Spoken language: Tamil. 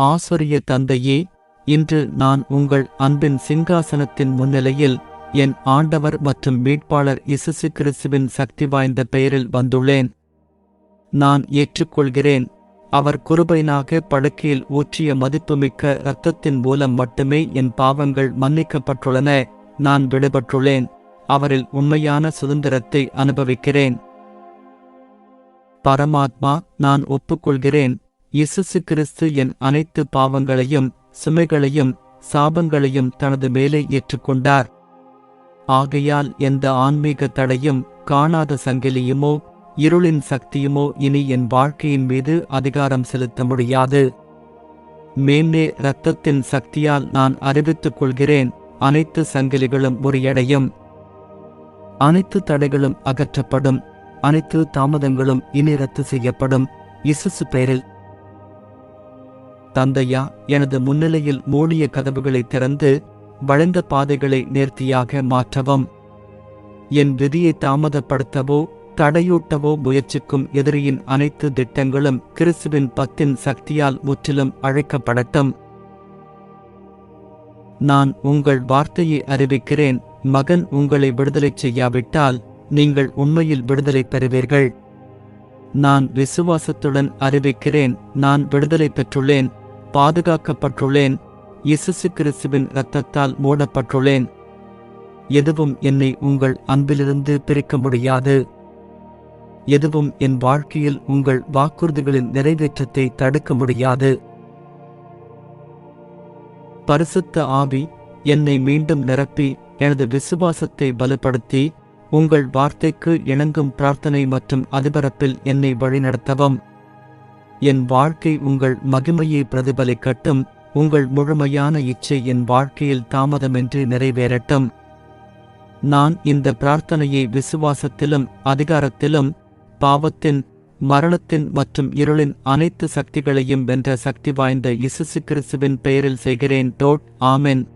ஆசிரிய தந்தையே இன்று நான் உங்கள் அன்பின் சிங்காசனத்தின் முன்னிலையில் என் ஆண்டவர் மற்றும் மீட்பாளர் இசுசு கிறிஸ்துவின் சக்தி வாய்ந்த பெயரில் வந்துள்ளேன். நான் ஏற்றுக்கொள்கிறேன். அவர் குருபைனாக படுக்கையில் ஊற்றிய மதிப்புமிக்க இரத்தத்தின் மூலம் மட்டுமே என் பாவங்கள் மன்னிக்கப்பட்டுள்ளன. நான் விடுபட்டுள்ளேன். அவரில் உண்மையான சுதந்திரத்தை அனுபவிக்கிறேன். பரமாத்மா நான் ஒப்புக்கொள்கிறேன். இயேசு கிறிஸ்து என் அனைத்து பாவங்களையும் சுமைகளையும் சாபங்களையும் தனது மேலே ஏற்றுக்கொண்டார். ஆகையால் எந்த ஆன்மீக தடையும் காணாத சங்கிலியுமோ இருளின் சக்தியுமோ இனி என் வாழ்க்கையின் மீது அதிகாரம் செலுத்த முடியாது. மேலே இரத்தத்தின் சக்தியால் நான் அறிவித்துக் கொள்கிறேன் அனைத்து சங்கிலிகளும் முறியடையும். அனைத்து தடைகளும் அகற்றப்படும் அனைத்து தாமதங்களும் இனி ரத்து செய்யப்படும். இசுசு பெயரில் தந்தையா எனது முன்னிலையில் மூடிய கதவுகளை திறந்து வளைந்த பாதைகளை நேர்த்தியாக மாற்றவும். என் விதியை தாமதப்படுத்தவோ தடையூட்டவோ முயற்சிக்கும் எதிரியின் அனைத்து திட்டங்களும் கிறிஸ்துவின் பத்தின் சக்தியால் முற்றிலும் அழைக்கப்படட்டும். நான் உங்கள் வார்த்தையை அறிவிக்கிறேன் மகன் உங்களை விடுதலை செய்யாவிட்டால் நீங்கள் உண்மையில் விடுதலை பெறுவீர்கள். நான் விசுவாசத்துடன் அறிவிக்கிறேன் நான் விடுதலை பெற்றுள்ளேன் பாதுகாக்கப்பட்டுள்ளேன். இயேசு கிறிஸ்துவின் இரத்தத்தால் மூடப்பட்டுள்ளேன். எதுவும் என்னை உங்கள் அன்பிலிருந்து பிரிக்க முடியாது. எதுவும் என் வாழ்க்கையில் உங்கள் வாக்குறுதிகளின் நிறைவேற்றத்தை தடுக்க முடியாது. பரிசுத்த ஆவி என்னை மீண்டும் நிரப்பி எனது விசுவாசத்தை பலப்படுத்தி உங்கள் வார்த்தைக்கு இணங்கும் பிரார்த்தனை மற்றும் அதிபரப்பில் என்னை வழிநடத்தவும். என் வாழ்க்கை உங்கள் மகிமையை பிரதிபலிக்கட்டும் உங்கள் முழுமையான இச்சை என் வாழ்க்கையில் தாமதமின்றி நிறைவேறட்டும். நான் இந்த பிரார்த்தனையை விசுவாசத்திலும் அதிகாரத்திலும் பாவத்தின் மரணத்தின் மற்றும் இருளின் அனைத்து சக்திகளையும் வென்ற சக்தி வாய்ந்த இசுசு கிறிஸ்துவின் பெயரில் செய்கிறேன். டோட் ஆமென்.